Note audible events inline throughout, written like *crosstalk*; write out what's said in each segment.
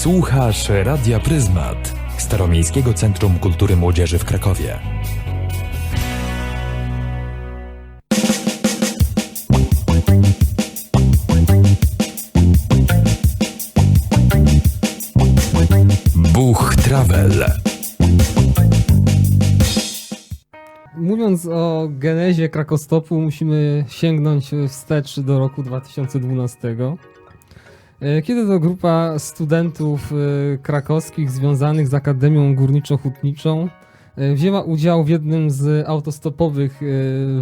Słuchasz Radia Pryzmat, Staromiejskiego Centrum Kultury Młodzieży w Krakowie. Buch Travel. Mówiąc o genezie Krakostopu, musimy sięgnąć wstecz do roku 2012. e, Kiedy to grupa studentów e, krakowskich związanych z Akademią Górniczo-Hutniczą e, wzięła udział w jednym z autostopowych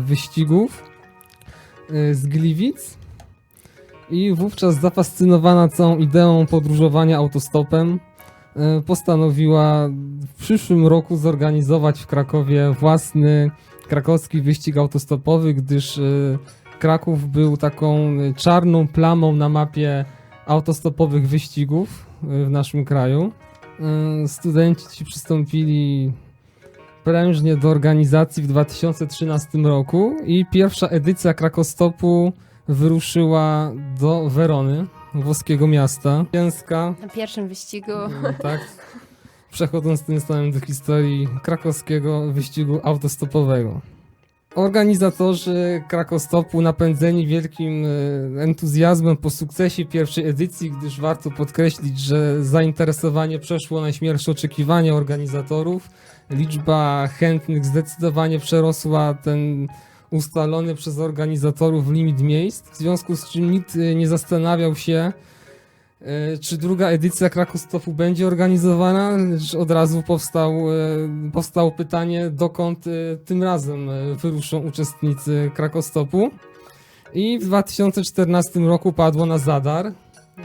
wyścigów z Gliwic i wówczas zafascynowana całą ideą podróżowania autostopem postanowiła w przyszłym roku zorganizować w Krakowie własny krakowski wyścig autostopowy, gdyż Kraków był taką czarną plamą na mapie autostopowych wyścigów e, w naszym kraju. E, Studenci ci przystąpili prężnie do organizacji w 2013 roku i pierwsza edycja Krakostopu wyruszyła do Werony, włoskiego miasta. Ciężka, Na pierwszym wyścigu. Mm, tak. Przechodząc tym samym do historii krakowskiego wyścigu autostopowego. Organizatorzy Krakostopu napędzeni wielkim e, entuzjazmem po sukcesie pierwszej edycji, gdyż warto podkreślić, że zainteresowanie przeszło najśmielsze oczekiwania organizatorów. Liczba chętnych zdecydowanie przerosła ten ustalony przez organizatorów limit miejsc, w związku z czym nikt e, nie zastanawiał się, Czy druga edycja Krakostopu będzie organizowana? Od razu powstał, e, powstało pytanie, dokąd e, tym razem e, wyruszą uczestnicy Krakostopu. I w 2014 roku padło na Zadar,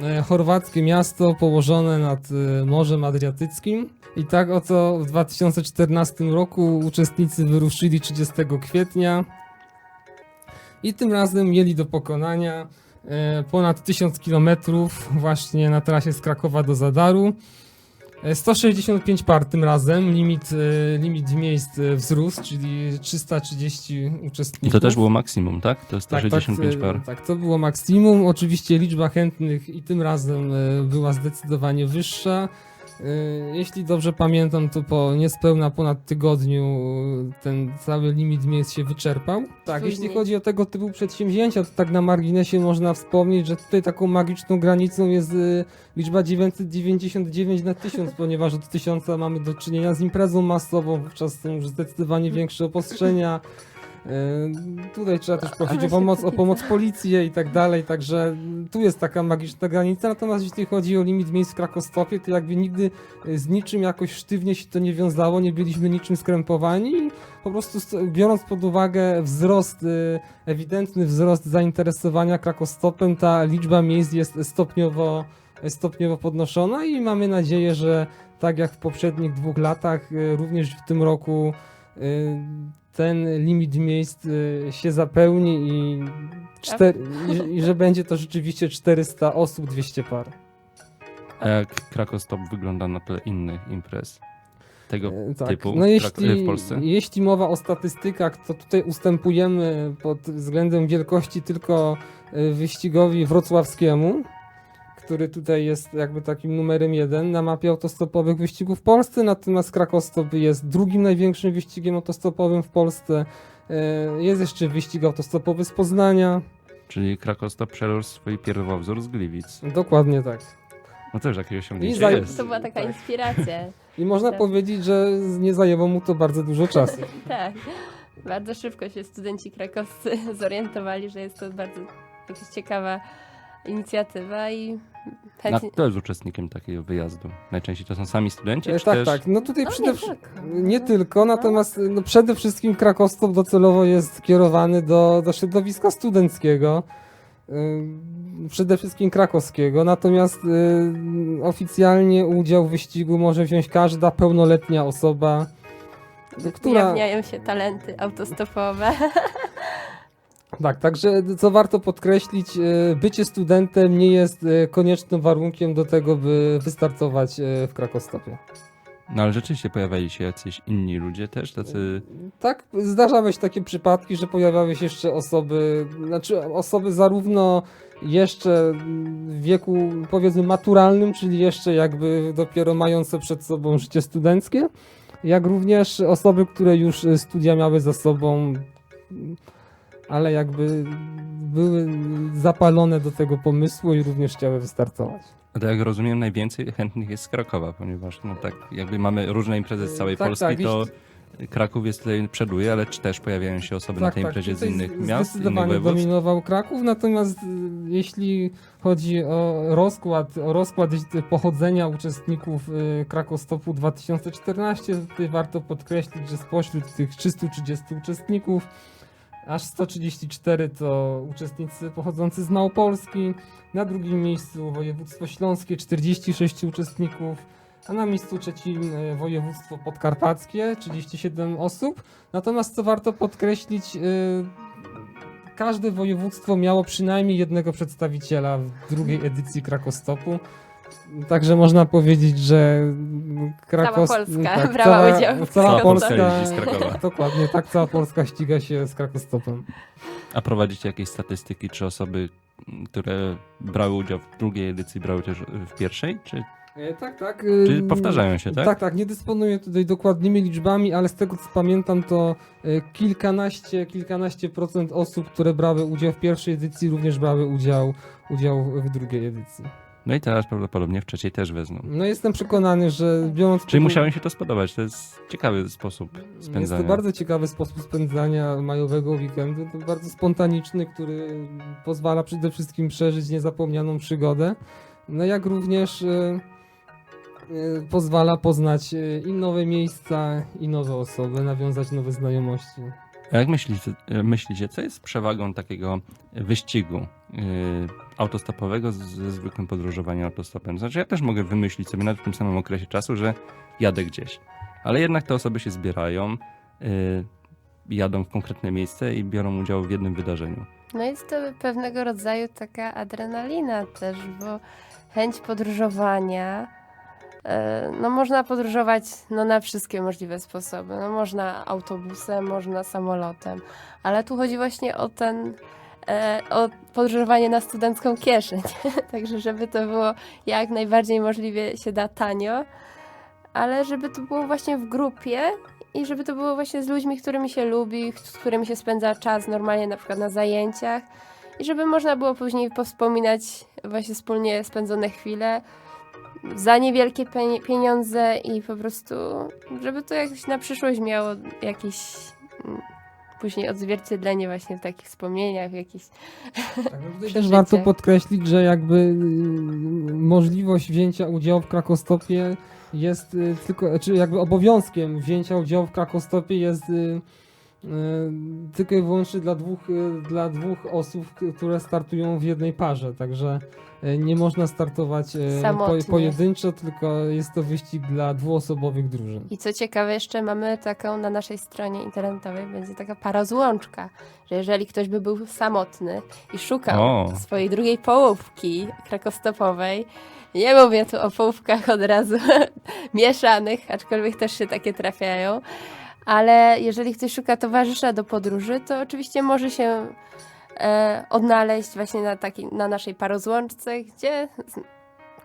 e, chorwackie miasto położone nad e, Morzem Adriatyckim. I tak oto w 2014 roku uczestnicy wyruszyli 30 kwietnia i tym razem mieli do pokonania e, ponad 1000 km właśnie na trasie z Krakowa do Zadaru. E, 165 par tym razem, limit, e, limit miejsc e, wzrósł, czyli 330 I uczestników. to też było maksimum, tak? To jest Tak, 165 tak, par. e, Tak, to było maksimum. Oczywiście liczba chętnych i tym razem e, była zdecydowanie wyższa. E, Jeśli dobrze pamiętam, to po niespełna ponad tygodniu e, ten cały limit miejsc się wyczerpał. Tak, jeśli chodzi o tego typu przedsięwzięcia, to tak na marginesie można wspomnieć, że tutaj taką magiczną granicą jest e, liczba 999 na 1000, *laughs* ponieważ od 1000 mamy do czynienia z imprezą masową, wówczas są już zdecydowanie większe obostrzenia. E, Tutaj trzeba też prosić o pomoc, o pomoc policję i tak dalej, także tu jest taka magiczna granica, natomiast jeśli chodzi o limit miejsc w Krakostopie, to jakby nigdy e, z niczym jakoś sztywnie się to nie wiązało, nie byliśmy niczym skrępowani i po prostu st- biorąc pod uwagę wzrost, e, ewidentny wzrost zainteresowania Krakostopem, ta liczba miejsc jest stopniowo, stopniowo podnoszona i mamy nadzieję, że tak jak w poprzednich dwóch latach, również w tym roku ten limit miejsc y, się zapełni i, czter, i, i że będzie to rzeczywiście 400 osób, 200 par. A jak Krakostop wygląda na tle innych imprez tego E, Tak. typu No w, jeśli, w Polsce? jeśli mowa o statystykach, to tutaj ustępujemy pod względem wielkości tylko y, wyścigowi wrocławskiemu, który tutaj jest jakby takim numerem jeden na mapie autostopowych wyścigów w Polsce, natomiast Krakostop jest drugim największym wyścigiem autostopowym w Polsce. E, Jest jeszcze wyścig autostopowy z Poznania. Czyli Krakostop przerósł swój pierwowzór z Gliwic. Dokładnie tak. No to już jakieś osiągnięcie za- jest. To była taka Tak. inspiracja. *laughs* I można Tak. powiedzieć, że nie zajęło mu to bardzo dużo czasu. *laughs* Tak. Bardzo szybko się studenci krakowscy *laughs* zorientowali, że jest to bardzo jakaś ciekawa inicjatywa i chętnie... kto jest uczestnikiem takiego wyjazdu? Najczęściej to są sami studenci, E, czy tak, też... tak. No tutaj No, przede nie wszystkim. tylko. Nie tylko, natomiast no przede wszystkim Krakostop docelowo jest kierowany do, do środowiska studenckiego. Ym, Przede wszystkim krakowskiego, natomiast y, oficjalnie udział w wyścigu może wziąć każda pełnoletnia osoba, która. Ujawniają się talenty autostopowe. *laughs* Tak, także co warto podkreślić, y, bycie studentem nie jest y, koniecznym warunkiem do tego, by wystartować y, w Krakostopie. No ale rzeczywiście pojawiali się jacyś inni ludzie też, tacy... Tak, zdarzały się takie przypadki, że pojawiały się jeszcze osoby, znaczy osoby zarówno jeszcze w wieku powiedzmy maturalnym, czyli jeszcze jakby dopiero mające przed sobą życie studenckie, jak również osoby, które już studia miały za sobą, ale jakby były zapalone do tego pomysłu i również chciały wystartować. To jak rozumiem, najwięcej chętnych jest z Krakowa, ponieważ no tak jakby mamy różne imprezy z całej Tak, Polski, tak, to Kraków jest tutaj przoduje, ale czy też pojawiają się osoby na tej imprezie z Tak, innych miast, innych Zdecydowanie województw? dominował Kraków, natomiast y, jeśli chodzi o rozkład, o rozkład pochodzenia uczestników y, Krakostopu 2014, tutaj warto podkreślić, że spośród tych 330 uczestników aż 134 to uczestnicy pochodzący z Małopolski, na drugim miejscu województwo śląskie 46 uczestników, a na miejscu trzecim e, województwo podkarpackie 37 osób. Natomiast co warto podkreślić, y, każde województwo miało przynajmniej jednego przedstawiciela w drugiej edycji Krakostopu. Także można powiedzieć, że Krakos... Cała Polska tak, brała cała, udział w Cała Polska Polska, jeździ z Krakowa. *laughs* dokładnie, tak, cała Polska ściga się z Krakostopem. A prowadzicie jakieś statystyki, czy osoby, które brały udział w drugiej edycji, brały też w pierwszej? Czy, E, Tak, tak. czy ym, powtarzają się, tak? Tak, tak, nie dysponuję tutaj dokładnymi liczbami, ale z tego co pamiętam, to e, kilkanaście, kilkanaście procent osób, które brały udział w pierwszej edycji, również brały udział, udział w drugiej edycji. No i teraz prawdopodobnie w trzeciej też wezmą. No jestem przekonany, że biorąc... Czyli pod- musiało im się to spodobać, to jest ciekawy sposób Jest spędzania. to bardzo ciekawy sposób spędzania majowego weekendu, to bardzo spontaniczny, który pozwala przede wszystkim przeżyć niezapomnianą przygodę, no jak również e, e, pozwala poznać e, i nowe miejsca, i nowe osoby, nawiązać nowe znajomości. A jak myślicie, myślicie, co jest przewagą takiego wyścigu autostopowego ze zwykłym podróżowaniem autostopem? Znaczy ja też mogę wymyślić sobie w tym samym okresie czasu, że jadę gdzieś, ale jednak te osoby się zbierają, yy, jadą w konkretne miejsce i biorą udział w jednym wydarzeniu. No jest to pewnego rodzaju taka adrenalina też, bo chęć podróżowania. e, No można podróżować no, na wszystkie możliwe sposoby. No, można autobusem, można samolotem, ale tu chodzi właśnie o ten e, o podróżowanie na studencką kieszeń. *laughs* Także żeby to było jak najbardziej możliwie się da tanio, ale żeby to było właśnie w grupie i żeby to było właśnie z ludźmi, którymi się lubi, z którymi się spędza czas normalnie na przykład na zajęciach i żeby można było później powspominać właśnie wspólnie spędzone chwile za niewielkie pieniądze i po prostu, żeby to jakoś na przyszłość miało jakieś mm, później odzwierciedlenie właśnie w takich wspomnieniach, w jakichś Tak, no też warto podkreślić, że jakby y, możliwość wzięcia udziału w Krakostopie jest y, tylko, czy jakby obowiązkiem wzięcia udziału w Krakostopie jest y, tylko i wyłącznie dla dwóch, y, dla dwóch osób, które startują w jednej parze, także y, nie można startować Samotnie. pojedynczo, tylko jest to wyścig dla dwuosobowych drużyn. I co ciekawe, jeszcze mamy taką na naszej stronie internetowej, będzie taka parozłączka, że jeżeli ktoś by był samotny i szukał O. swojej drugiej połówki krakostopowej, nie mówię tu o połówkach od razu *laughs* mieszanych, aczkolwiek też się takie trafiają, ale jeżeli ktoś szuka towarzysza do podróży, to oczywiście może się e, odnaleźć właśnie na, takiej, na naszej parozłączce, gdzie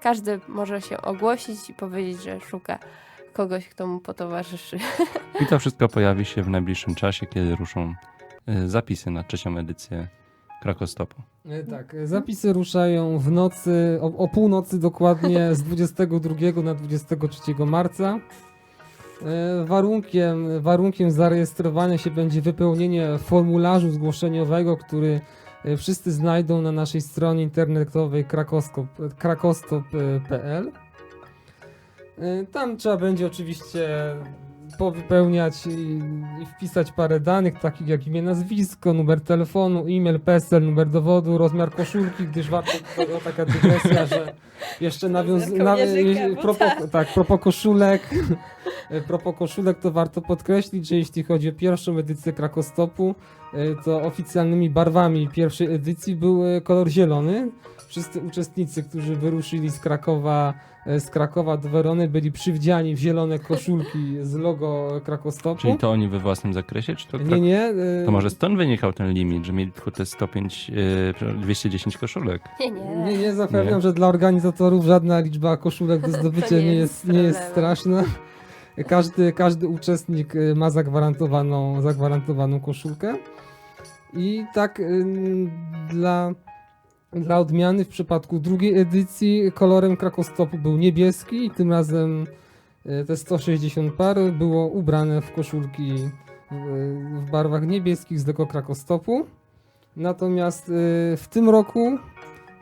każdy może się ogłosić i powiedzieć, że szuka kogoś, kto mu potowarzyszy. I to wszystko pojawi się w najbliższym czasie, kiedy ruszą yy, zapisy na trzecią edycję Krakostopu. E, Tak, e, zapisy ruszają w nocy, o, o północy dokładnie z 22 na 23 marca. E, Warunkiem, warunkiem zarejestrowania się będzie wypełnienie formularzu zgłoszeniowego, który e, wszyscy znajdą na naszej stronie internetowej krakostop.pl. E, Tam trzeba będzie oczywiście powypełniać i, i wpisać parę danych, takich jak imię, nazwisko, numer telefonu, e-mail, PESEL, numer dowodu, rozmiar koszulki, gdyż warto, to taka dygresja, że jeszcze nawiąz... Rozmiar Na, kołnierzyka, jeśli- bo propos, tak. tak, propos koszulek, *laughs* propos koszulek, to warto podkreślić, że jeśli chodzi o pierwszą edycję Krakostopu, e, to oficjalnymi barwami pierwszej edycji był e, kolor zielony, wszyscy uczestnicy, którzy wyruszyli z Krakowa, e, z Krakowa do Werony, byli przywdziani w zielone koszulki z logo Krakostopu. Czyli to oni we własnym zakresie, czy to Nie, nie. e, To może stąd wynikał ten limit, że mieli tylko te 105, e, 210 koszulek. Nie, nie. Nie, nie, zapewniam, Nie? że dla organizatorów żadna liczba koszulek do *laughs* zdobycia nie nie jest nie jest straszna. Każdy, każdy uczestnik y, ma zagwarantowaną, zagwarantowaną koszulkę. I tak dla, dla odmiany w przypadku drugiej edycji kolorem krakostopu był niebieski i tym razem y, te 160 par było ubrane w koszulki w, w barwach niebieskich z logo krakostopu. Natomiast y, w tym roku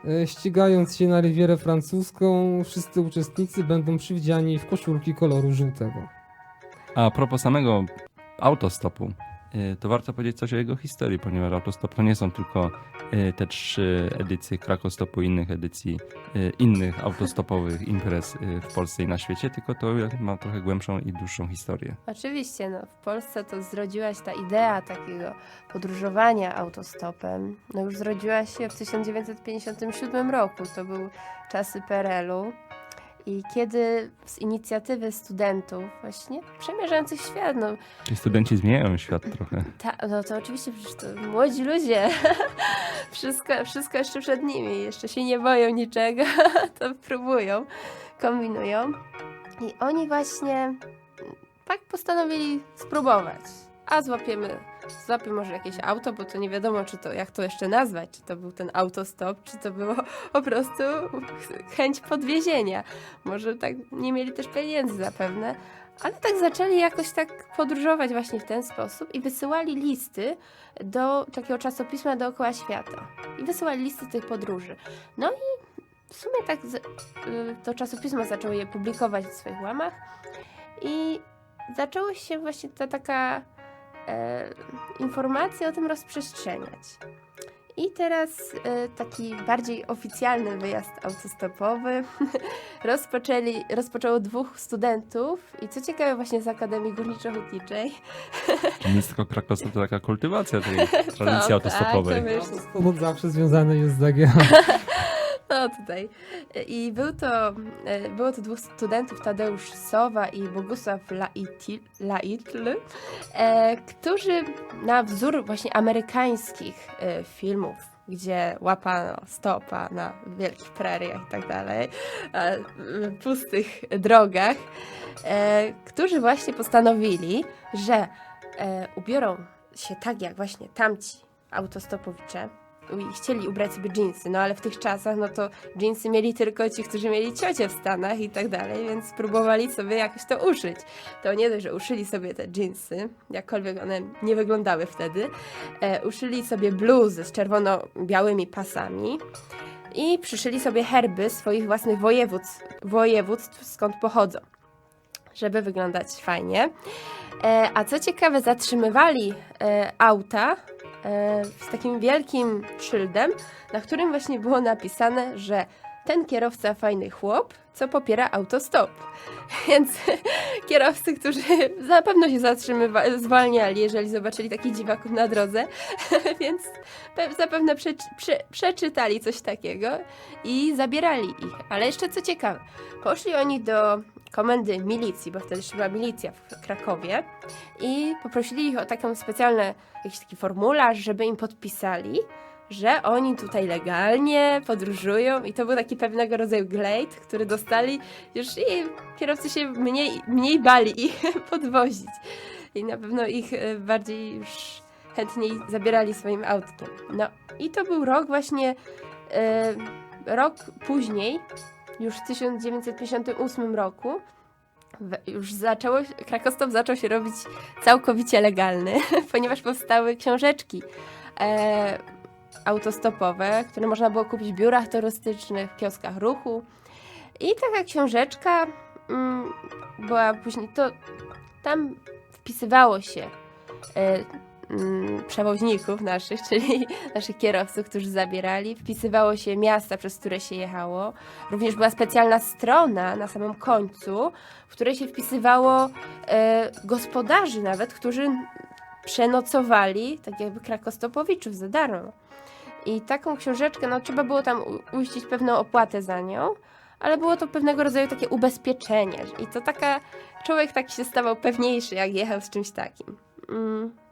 E, Ścigając się na Rivierę Francuską, wszyscy uczestnicy będą przywdziani w koszulki koloru żółtego. A propos samego autostopu, e, to warto powiedzieć coś o jego historii, ponieważ autostop to nie są tylko e, te trzy edycje Krakostopu i innych edycji, e, innych autostopowych imprez e, w Polsce i na świecie, tylko to ma trochę głębszą i dłuższą historię. Oczywiście, no, w Polsce to zrodziła się ta idea takiego podróżowania autostopem. No już zrodziła się w 1957 roku, to były czasy PRL-u. I kiedy z inicjatywy studentów, właśnie przemierzających świat, no, Czyli studenci zmieniają świat trochę. ta, no to oczywiście przecież to młodzi ludzie, *laughs* wszystko, wszystko jeszcze przed nimi, jeszcze się nie boją niczego, *laughs* to próbują, kombinują. I oni właśnie tak postanowili spróbować. A złapiemy, złapię może jakieś auto, bo to nie wiadomo, czy to, jak to jeszcze nazwać, czy to był ten autostop, czy to było *laughs* po prostu chęć podwiezienia. Może tak nie mieli też pieniędzy zapewne, ale tak zaczęli jakoś tak podróżować właśnie w ten sposób i wysyłali listy do takiego czasopisma dookoła świata. I wysyłali listy tych podróży. No i w sumie tak z, y, to czasopismo zaczęło je publikować w swoich łamach i zaczęło się właśnie ta taka e, informacja o tym rozprzestrzeniać. I teraz e, taki bardziej oficjalny wyjazd autostopowy *laughs* rozpoczęli, rozpoczęło dwóch studentów i co ciekawe właśnie z Akademii Górniczo-Hutniczej. *laughs* Czyli nic tylko Krakostop to taka kultywacja tej *laughs* tradycji Tak, autostopowej. tak, zawsze związany jest z AGH. *laughs* No tutaj. I był to, e, było to dwóch studentów, Tadeusz Sowa i Bogusław Laitil- Laitl, e, którzy na wzór właśnie amerykańskich e, filmów, gdzie łapano stopa na wielkich preriach i tak dalej, m, pustych drogach, e, którzy właśnie postanowili, że e, ubiorą się tak jak właśnie tamci autostopowicze, chcieli ubrać sobie dżinsy, no ale w tych czasach, no to dżinsy mieli tylko ci, którzy mieli ciocie w Stanach i tak dalej, więc spróbowali sobie jakoś to uszyć. To nie dość, że uszyli sobie te dżinsy, jakkolwiek one nie wyglądały wtedy, e, uszyli sobie bluzy z czerwono-białymi pasami i przyszyli sobie herby swoich własnych województw, województw skąd pochodzą, żeby wyglądać fajnie. E, a co ciekawe, zatrzymywali e, auta z takim wielkim szyldem, na którym właśnie było napisane, że ten kierowca fajny chłop, co popiera autostop. *laughs* Więc kierowcy, którzy *laughs* na pewno się zatrzymywali, zwalniali, jeżeli zobaczyli takich dziwaków na drodze, *laughs* więc pe- zapewne przeczy, prze, przeczytali coś takiego i zabierali ich. Ale jeszcze co ciekawe, poszli oni do komendy milicji, bo wtedy jeszcze była milicja w Krakowie i poprosili ich o taką specjalną, jakiś taki formularz, żeby im podpisali, że oni tutaj legalnie podróżują i to był taki pewnego rodzaju glejt, który dostali już i kierowcy się mniej, mniej bali ich *laughs* podwozić i na pewno ich e, bardziej już chętniej zabierali swoim autkiem. No i to był rok właśnie, e, rok później, już w 1958 roku, już zaczęło, Krakostop zaczął się robić całkowicie legalny, *laughs* ponieważ powstały książeczki e, autostopowe, które można było kupić w biurach turystycznych, w kioskach ruchu. I taka książeczka mm, była później, to tam wpisywało się e, przewoźników naszych, *laughs* czyli naszych kierowców, którzy zabierali. Wpisywało się miasta, przez które się jechało. Również była specjalna strona na samym końcu, w której się wpisywało e, gospodarzy nawet, którzy przenocowali, tak jakby krakostopowiczów za darmo. I taką książeczkę, no trzeba było tam uiścić pewną opłatę za nią, ale było to pewnego rodzaju takie ubezpieczenie. I to taka, człowiek tak się stawał pewniejszy, jak jechał z czymś takim. Mm.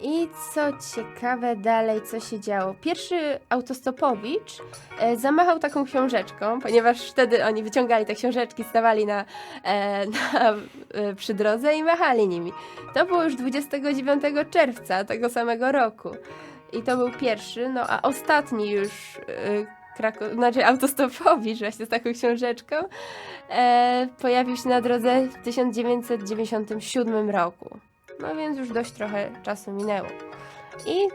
I co ciekawe dalej, co się działo. Pierwszy autostopowicz e, zamachał taką książeczką, ponieważ wtedy oni wyciągali te książeczki, stawali na, e, *laughs* na, e, przy drodze i machali nimi. To było już 29 czerwca tego samego roku. I to był pierwszy, no a ostatni już e, Krako- znaczy autostopowicz właśnie z taką książeczką e, pojawił się na drodze w 1997 roku. No więc już dość trochę czasu minęło. I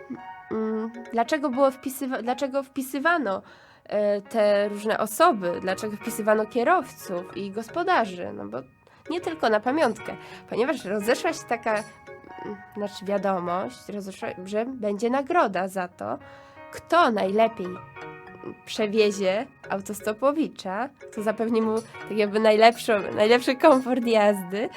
mm, dlaczego było wpisywa- dlaczego wpisywano e, te różne osoby, dlaczego wpisywano kierowców i gospodarzy? No bo nie tylko na pamiątkę, ponieważ rozeszła się taka mm, znaczy wiadomość, że będzie nagroda za to, kto najlepiej przewiezie autostopowicza, to zapewni mu tak jakby najlepszą, najlepszy komfort jazdy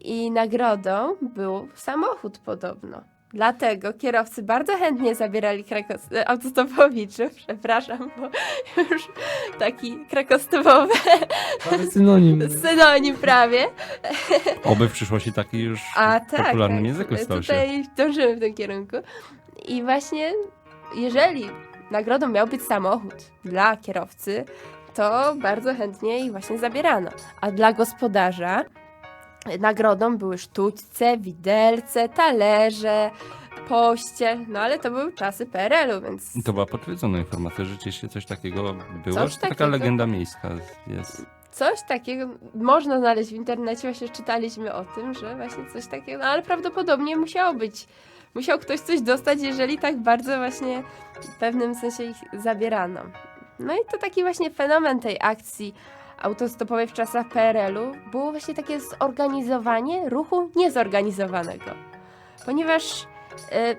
i nagrodą był samochód podobno. Dlatego kierowcy bardzo chętnie zabierali krakos- autostopowiczów, *laughs* przepraszam, bo już taki krakostopowy synonim. synonim prawie. Oby w przyszłości taki już A w tak, popularnym tak. stał się. Tutaj dążymy w tym kierunku. I właśnie, jeżeli nagrodą miał być samochód dla kierowcy, to bardzo chętnie ich właśnie zabierano. A dla gospodarza nagrodą były sztućce, widelce, talerze, pościel. No ale to były czasy PRL-u, więc To była potwierdzona informacja, że rzeczywiście coś takiego było. Coś to taka takiego. legenda miejska jest. coś takiego można znaleźć w internecie. Właśnie czytaliśmy o tym, że właśnie coś takiego, no ale prawdopodobnie musiało być. Musiał ktoś coś dostać, jeżeli tak bardzo właśnie w pewnym sensie ich zabierano. No i to taki właśnie fenomen tej akcji autostopowej w czasach PRL-u było właśnie takie zorganizowanie ruchu niezorganizowanego. Ponieważ y,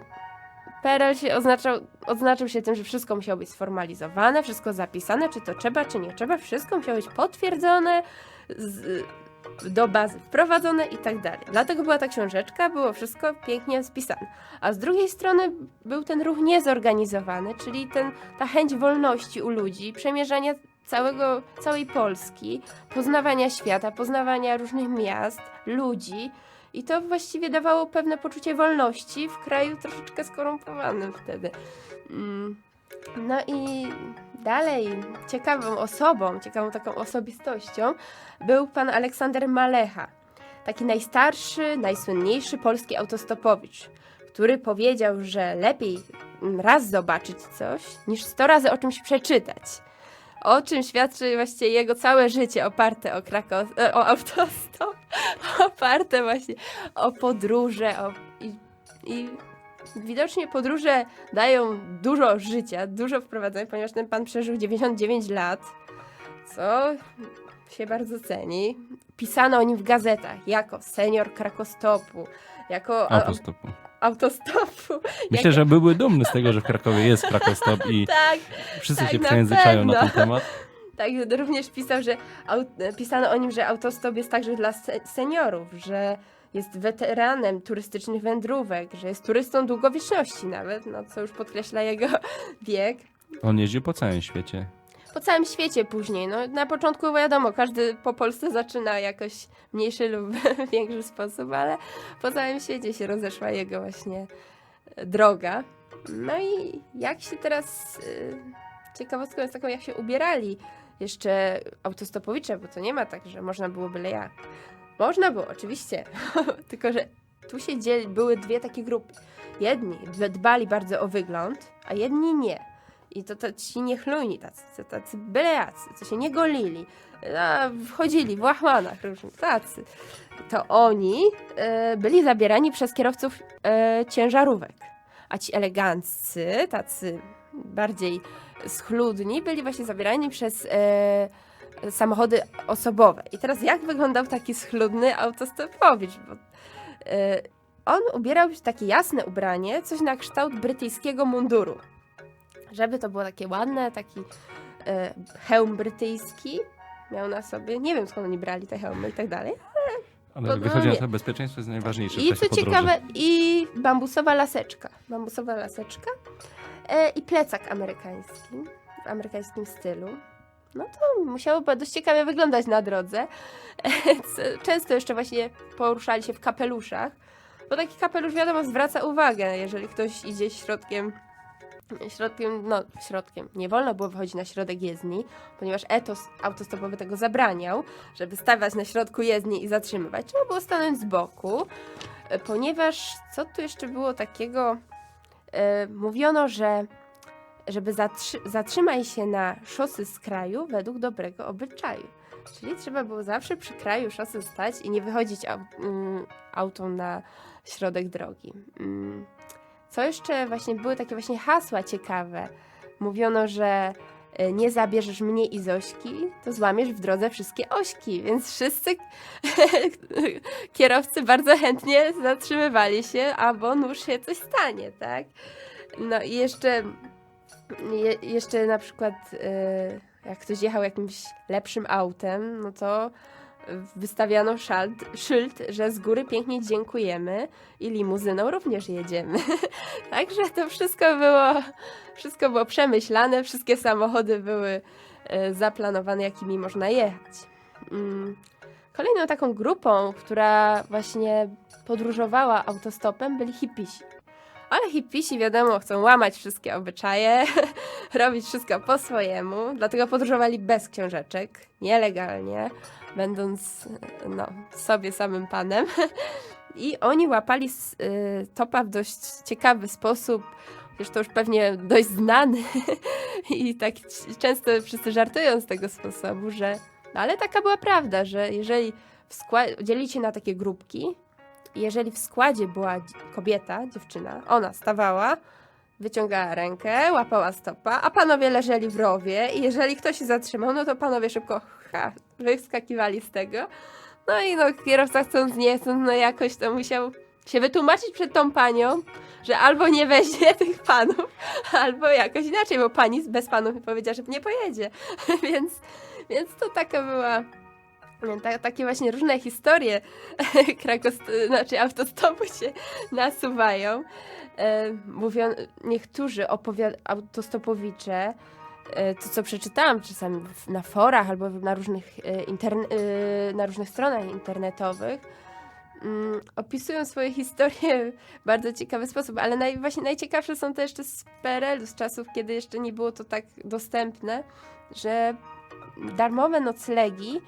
PRL się oznaczał, odznaczył się tym, że wszystko musiało być sformalizowane, wszystko zapisane, czy to trzeba, czy nie trzeba, wszystko musiało być potwierdzone, z, do bazy wprowadzone i tak dalej. Dlatego była ta książeczka, było wszystko pięknie spisane. A z drugiej strony był ten ruch niezorganizowany, czyli ten, ta chęć wolności u ludzi, przemierzania całego, całej Polski, poznawania świata, poznawania różnych miast, ludzi. I to właściwie dawało pewne poczucie wolności w kraju troszeczkę skorumpowanym wtedy. Mm. No i dalej ciekawą osobą, ciekawą taką osobistością był pan Aleksander Malecha. Taki najstarszy, najsłynniejszy polski autostopowicz, który powiedział, że lepiej raz zobaczyć coś, niż sto razy o czymś przeczytać. O czym świadczy właściwie jego całe życie oparte o, Krako- e, o autostop, *laughs* oparte właśnie o podróże o, i, i widocznie podróże dają dużo życia, dużo wprowadzenia, ponieważ ten pan przeżył 99 lat, co się bardzo ceni. Pisano o nim w gazetach jako senior Krakostopu, jako Autostopu. autostopu. Myślę, jak- że byłby dumny z tego, że w Krakowie jest Krakostop i *laughs* Tak, wszyscy tak, się na przejęzyczają na ten pewno. temat. *laughs* tak, również pisał, że pisano o nim, że autostop jest także dla se, seniorów, że jest weteranem turystycznych wędrówek, że jest turystą długowieczności nawet, no co już podkreśla jego *laughs* wiek. On jeździł po całym świecie. po całym świecie później. No, na początku wiadomo, każdy po Polsce zaczyna jakoś mniejszy lub *laughs* większy sposób, ale po całym świecie się rozeszła jego właśnie e, droga. No i jak się teraz, y, ciekawostką jest taką, jak się ubierali jeszcze autostopowicze, bo to nie ma tak, że można było byle jak. Można było, oczywiście, *laughs* tylko że tu się dzieli, były dwie takie grupy. Jedni dbali bardzo o wygląd, a jedni nie. I to, to ci niechlujni tacy, tacy bylejacy, co się nie golili, a wchodzili w łachmanach różnych, tacy. To oni e, byli zabierani przez kierowców e, ciężarówek. A ci eleganccy, tacy bardziej schludni, byli właśnie zabierani przez e, samochody osobowe. I teraz jak wyglądał taki schludny autostopowicz? Bo, e, on ubierał się takie jasne ubranie, coś na kształt brytyjskiego munduru żeby to było takie ładne, taki e, hełm brytyjski miał na sobie. Nie wiem skąd oni brali te hełmy i tak dalej. Ale Bo- wychodzi na to, bezpieczeństwo jest najważniejsze I co podróży. ciekawe, i bambusowa laseczka. Bambusowa laseczka. e, i plecak amerykański, w amerykańskim stylu. No to musiało dość ciekawie wyglądać na drodze. *laughs* Często jeszcze właśnie poruszali się w kapeluszach, bo taki kapelusz wiadomo zwraca uwagę, jeżeli ktoś idzie środkiem środkiem, no środkiem, nie wolno było wychodzić na środek jezdni, ponieważ etos autostopowy tego zabraniał, żeby stawać na środku jezdni i zatrzymywać. Trzeba było stanąć z boku, e, ponieważ co tu jeszcze było takiego? E, mówiono, że żeby zatrzy- zatrzymaj się na szosy z kraju według dobrego obyczaju. Czyli trzeba było zawsze przy kraju szosy stać i nie wychodzić au- mm, auto na środek drogi. Mm. Co jeszcze właśnie były takie właśnie hasła ciekawe. Mówiono, że e, nie zabierzesz mnie i Zośki, to złamiesz w drodze wszystkie ośki, więc wszyscy *laughs* kierowcy bardzo chętnie zatrzymywali się, albo nóż się coś stanie, tak? No i jeszcze, je, jeszcze na przykład e, jak ktoś jechał jakimś lepszym autem, no to wystawiano szalt, szyld, że z góry pięknie dziękujemy i limuzyną również jedziemy. *laughs* Także to wszystko było, wszystko było przemyślane, wszystkie samochody były e, zaplanowane, jakimi można jechać. Mm. Kolejną taką grupą, która właśnie podróżowała autostopem, byli hipisi. Ale hipisi, wiadomo, chcą łamać wszystkie obyczaje, *laughs* robić wszystko po swojemu, dlatego podróżowali bez książeczek, nielegalnie, będąc no, sobie samym panem. *laughs* I oni łapali y, topa w dość ciekawy sposób, zresztą już pewnie dość znany. *laughs* I tak często wszyscy żartują z tego sposobu, że. No ale taka była prawda, że jeżeli się na takie grupki, jeżeli w składzie była kobieta, dziewczyna, ona stawała, wyciągała rękę, łapała stopa, a panowie leżeli w rowie i jeżeli ktoś się zatrzymał, no to panowie szybko ha, wyskakiwali z tego. No i no kierowca chcąc nie chcąc, no jakoś to musiał się wytłumaczyć przed tą panią, że albo nie weźmie *laughs* tych panów, albo jakoś inaczej, bo pani bez panów powiedziała, że nie pojedzie. *laughs* więc, więc to taka była ta, takie właśnie różne historie *laughs* krakost, znaczy autostopu się nasuwają. E, mówią, niektórzy autostopowicze, e, to co przeczytałam czasami w, na forach albo na różnych, e, interne- e, na różnych stronach internetowych, mm, opisują swoje historie w bardzo ciekawy sposób, ale naj, właśnie najciekawsze są te jeszcze z PRL-u, z czasów, kiedy jeszcze nie było to tak dostępne, że darmowe noclegi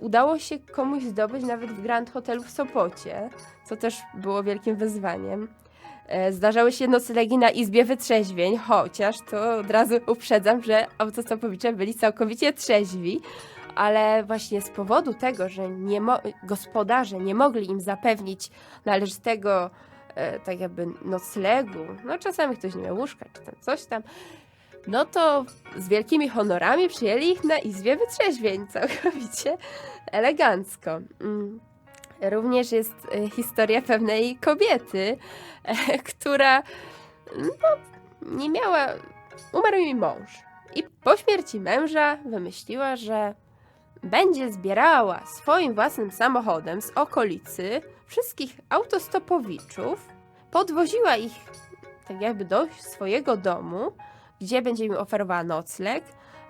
udało się komuś zdobyć nawet w Grand Hotelu w Sopocie, co też było wielkim wyzwaniem. E, Zdarzały się noclegi na izbie wytrzeźwień, chociaż to od razu uprzedzam, że autostopowicze byli całkowicie trzeźwi, ale właśnie z powodu tego, że nie gospodarze nie mogli im zapewnić należytego e, tak jakby noclegu, no czasami ktoś nie miał łóżka, czy tam coś tam, no to z wielkimi honorami przyjęli ich na izbie wytrzeźwień, całkowicie elegancko. Mm. Również jest e, historia pewnej kobiety, e, która no, nie miała. Umarł jej mąż. I po śmierci męża wymyśliła, że będzie zbierała swoim własnym samochodem z okolicy wszystkich autostopowiczów, podwoziła ich tak jakby do swojego domu, gdzie będzie im oferowała nocleg,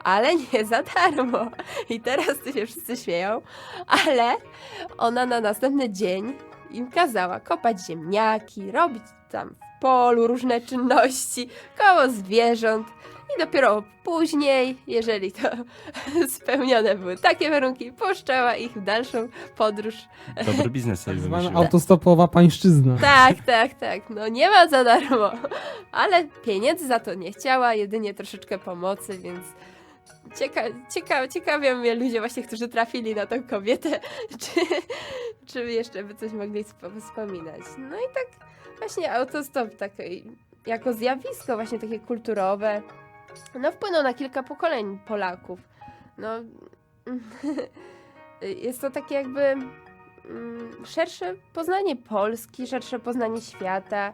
ale *laughs* nie za darmo. I teraz tu się wszyscy śmieją, ale ona na następny dzień im kazała kopać ziemniaki, robić tam w polu różne czynności, koło zwierząt. I dopiero później, jeżeli to *laughs* spełnione były takie warunki, puszczała ich w dalszą podróż. Dobry biznes sobie Tak zwana wymyślił. autostopowa pańszczyzna. Tak, tak, tak. No nie ma za darmo. Ale pieniędzy za to nie chciała, jedynie troszeczkę pomocy, więc cieka cieka ciekawią mnie ludzie właśnie, którzy trafili na tą kobietę, *laughs* czy, czy jeszcze by coś mogli spo- wspominać. No i tak właśnie autostop takie, jako zjawisko właśnie takie kulturowe, no wpłynął na kilka pokoleń Polaków. No *laughs* jest to takie jakby mm, szersze poznanie Polski, szersze poznanie świata,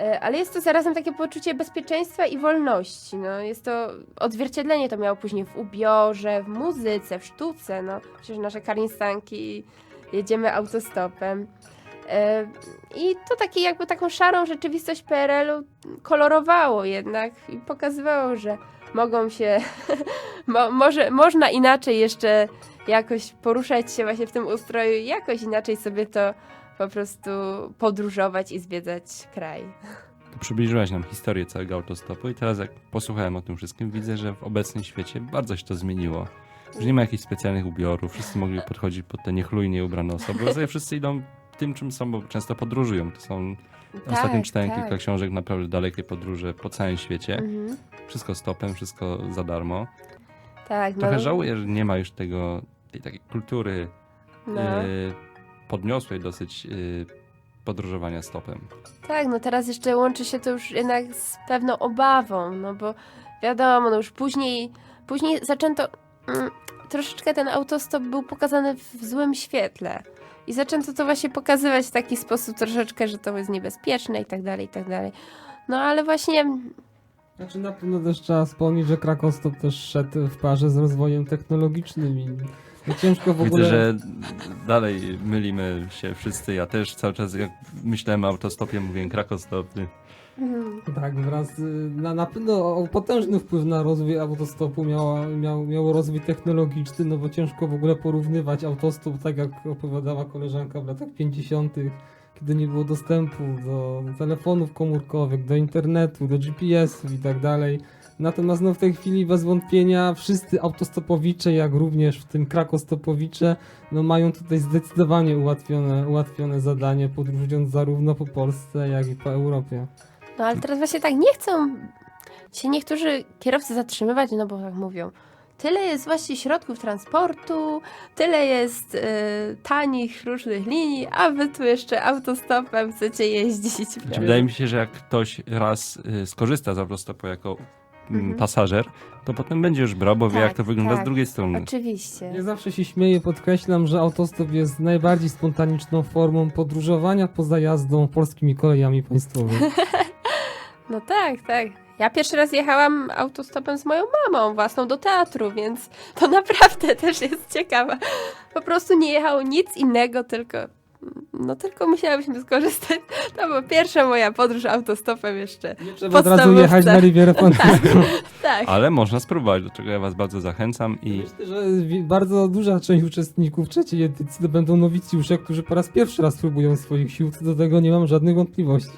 e, ale jest to zarazem takie poczucie bezpieczeństwa i wolności. No, jest to odzwierciedlenie to miało później w ubiorze, w muzyce, w sztuce. No, przecież nasze karinstanki jedziemy autostopem. I to takie jakby taką szarą rzeczywistość PRL-u kolorowało jednak i pokazywało, że mogą się, *laughs* mo, może, można inaczej jeszcze jakoś poruszać się właśnie w tym ustroju i jakoś inaczej sobie to po prostu podróżować i zwiedzać kraj. To przybliżyłaś nam historię całego autostopu i teraz jak posłuchałem o tym wszystkim, widzę, że w obecnym świecie bardzo się to zmieniło. Że nie ma jakichś specjalnych ubiorów, wszyscy mogli podchodzić pod te niechlujnie ubrane osoby, sobie wszyscy idą tym, czym są, bo często podróżują. To są, ostatnio czytałem kilka książek, naprawdę dalekie podróże po całym świecie. Mhm. Wszystko stopem, wszystko za darmo. Tak, no, Trochę żałuję, że nie ma już tego, tej takiej kultury no. y, podniosłej dosyć y, podróżowania stopem. Tak, no teraz jeszcze łączy się to już jednak z pewną obawą, no bo wiadomo, no już później, później zaczęto, mm, troszeczkę ten autostop był pokazany w złym świetle. I zaczęto to właśnie pokazywać w taki sposób troszeczkę, że to jest niebezpieczne i tak dalej, i tak dalej. No ale właśnie, Znaczy na pewno też trzeba wspomnieć, że Krakostop też szedł w parze z rozwojem technologicznym i no ciężko w ogóle... Widzę, że dalej mylimy się wszyscy. Ja też cały czas jak myślałem o autostopie, mówiłem krakostopy. Tak, wraz y, na, na pewno potężny wpływ na rozwój autostopu miała, miał, miał rozwój technologiczny, no bo ciężko w ogóle porównywać autostop, tak jak opowiadała koleżanka w latach 50., kiedy nie było dostępu do telefonów komórkowych, do internetu, do GPS-ów i tak dalej. Natomiast no, w tej chwili bez wątpienia wszyscy autostopowicze, jak również w tym krakostopowicze, no, mają tutaj zdecydowanie ułatwione, ułatwione zadanie, podróżując zarówno po Polsce, jak i po Europie. No ale teraz właśnie tak nie chcą się niektórzy kierowcy zatrzymywać, no bo tak mówią, tyle jest właśnie środków transportu, tyle jest y, tanich różnych linii, a wy tu jeszcze autostopem chcecie jeździć. Znaczy, wydaje mi się, że jak ktoś raz y, skorzysta z autostopu jako mm, Mhm. pasażer, to potem będzie już brał, bo wie Tak, jak to wygląda tak. z drugiej strony. Oczywiście. Ja zawsze się śmieję, podkreślam, że autostop jest najbardziej spontaniczną formą podróżowania poza jazdą polskimi kolejami państwowymi. *laughs* No tak, tak. Ja pierwszy raz jechałam autostopem z moją mamą własną do teatru, więc to naprawdę *laughs* też jest ciekawe. Po prostu nie jechało nic innego, tylko no tylko musiałyśmy skorzystać. To była pierwsza moja podróż autostopem jeszcze. Nie trzeba od razu jechać na Rivierę Panterską. *laughs* Tak. Ale można spróbować, do czego ja was bardzo zachęcam i Myślę, że bardzo duża część uczestników trzeciej edycji to będą nowicjusze, którzy po raz pierwszy raz próbują swoich sił, co do tego nie mam żadnych wątpliwości.